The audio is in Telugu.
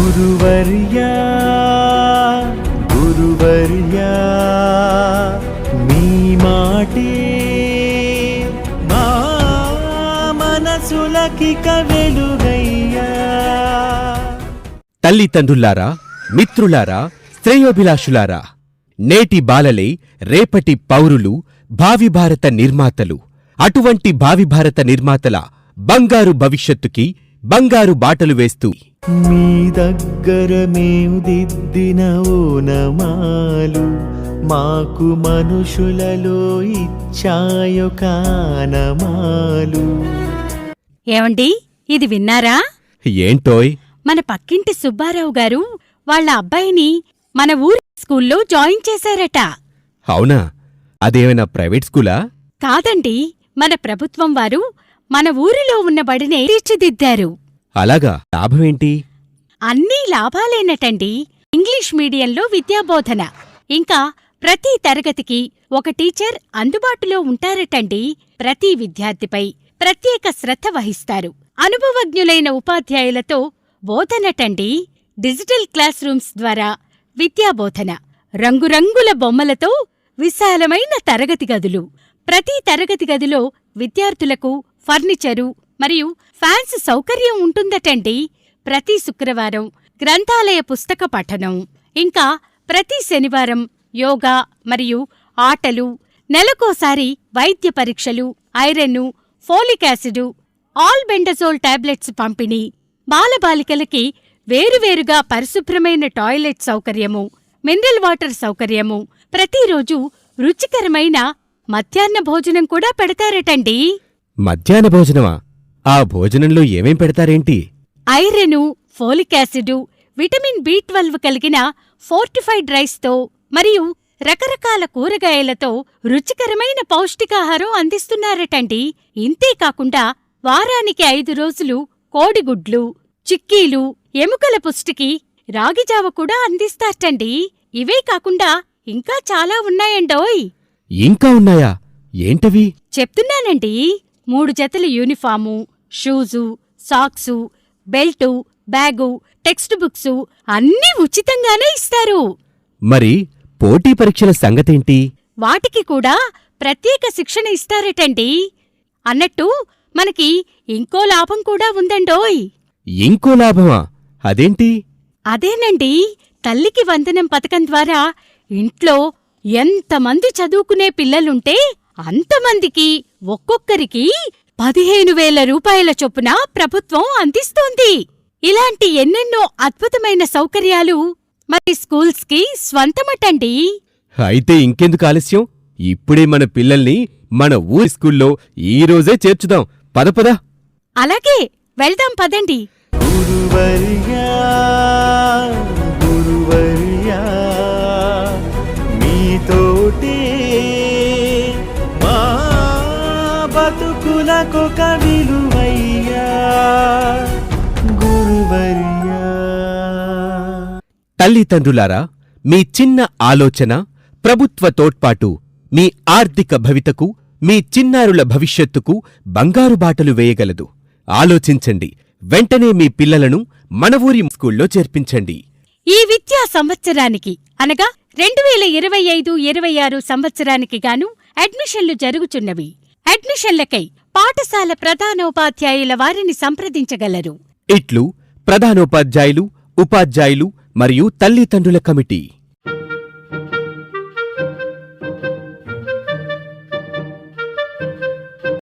గురువర్యా గురువర్యా మీ మాటే మా మనసులకి కవెలుగయ్యా. తల్లిదండ్రులారా మిత్రులారా శ్రేయోభిలాషులారా నేటి బాలలే రేపటి పౌరులు భావి భారత నిర్మాతలు అటువంటి భావి భారత నిర్మాతల బంగారు భవిష్యత్తుకి బంగారు బాటలు వేస్తూ. మీ దగ్గర మేము దిద్దిన ఓనమాలు మాకు మనుషులలో ఇచ్చాయో కానమాలు ఏమండి? ఇది విన్నారా? ఏంటోయ్? మన పక్కింటి సుబ్బారావు గారు వాళ్ళ అబ్బాయిని మన ఊరి స్కూల్లో జాయిన్ చేశారట. అవునా? అదేమైనా ప్రైవేట్ స్కూలా? కాదండి మన ప్రభుత్వం వారు మన ఊరిలో ఉన్న బడినే తీర్చిదిద్దారు. అలాగా? లాభమేంటి? అన్నీ లాభాలేనటండి. ఇంగ్లీష్ మీడియంలో విద్యాబోధన. ఇంకా ప్రతి తరగతికి ఒక టీచర్ అందుబాటులో ఉంటారటండి ప్రతి విద్యార్థిపై. ప్రత్యేక శ్రద్ధ వహిస్తారు. అనుభవజ్ఞులైన ఉపాధ్యాయులతో బోధనటండి డిజిటల్ క్లాస్ రూమ్స్ ద్వారా విద్యాబోధన. రంగురంగుల బొమ్మలతో విశాలమైన తరగతి గదులు. ప్రతి తరగతి గదిలో విద్యార్థులకు ఫర్నిచరు మరియు ఫ్యాన్స్ సౌకర్యం ఉంటుందటండి ప్రతి శుక్రవారం గ్రంథాలయ పుస్తక పఠనం. ఇంకా ప్రతి శనివారం యోగా మరియు ఆటలు నెలకోసారి వైద్య పరీక్షలు ఐరన్ను folic acid albendazole tablets పంపిణీ. బాలబాలికలకి వేరువేరుగా పరిశుభ్రమైన టాయిలెట్ సౌకర్యము మినరల్ వాటర్ సౌకర్యము ప్రతిరోజు రుచికరమైన మధ్యాహ్న భోజనం కూడా పెడతారటండి. మధ్యాహ్న భోజనమా? ఆ భోజనంలో ఏమేం పెడతారేంటి? Iron folic acid vitamin B twelve కలిగిన ఫోర్టిఫైడ్ రైస్తో మరియు రకరకాల కూరగాయలతో రుచికరమైన పౌష్టికాహారం అందిస్తున్నారటండి. ఇంతేకాకుండా వారానికి ఐదు రోజులు కోడిగుడ్లు చిక్కీలు ఎముకల పుష్టికి రాగిజావ కూడా అందిస్తారటండి. ఇవే కాకుండా ఇంకా చాలా ఉన్నాయండోయ్. ఇంకా ఉన్నాయా? ఏంటవి? చెప్తున్నానండి. మూడు జతల uniform shoes socks belt bag text books అన్నీ ఉచితంగానే ఇస్తారు. మరి పోటీ పరీక్షల సంగతేంటి? వాటికి కూడా ప్రత్యేక శిక్షణ ఇస్తారటండి. అన్నట్టు మనకి ఇంకో లాభం కూడా ఉందండోయ్. ఇంకో లాభమా? అదేంటి? అదేనండి తల్లికి వందనం పథకం ద్వారా ఇంట్లో ఎంతమంది చదువుకునే పిల్లలుంటే అంతమందికి ఒక్కొక్కరికి పదిహేను వేల రూపాయల చొప్పున ప్రభుత్వం అందిస్తోంది. ఇలాంటి ఎన్నెన్నో అద్భుతమైన సౌకర్యాలు మరి స్కూల్స్కి స్వంతమటండి. అయితే ఇంకెందుకు ఆలస్యం? ఇప్పుడే మన పిల్లల్ని మన ఊరి స్కూల్లో ఈ రోజే చేర్చుదాం. పద పద. అలాగే వెళ్దాం పదండి. విలువయ్యా గురువర్యా తల్లిదండ్రులారా మీ చిన్న ఆలోచన ప్రభుత్వ తోడ్పాటు మీ ఆర్థిక భవితకు మీ చిన్నారుల భవిష్యత్తుకు బంగారు బాటలు వేయగలదు. ఆలోచించండి. వెంటనే మీ పిల్లలను మన ఊరి స్కూల్లో చేర్పించండి. ఈ విద్యా సంవత్సరానికి అనగా రెండు వేల ఇరవై ఐదు ఇరవై ఆరు సంవత్సరానికి గాను అడ్మిషన్లు జరుగుచున్నవి అడ్మిషన్లకై పాఠశాల ప్రధానోపాధ్యాయుల వారిని సంప్రదించగలరు. ఇట్లు ప్రధానోపాధ్యాయులు ఉపాధ్యాయులు మరియు తల్లిదండ్రుల కమిటీ.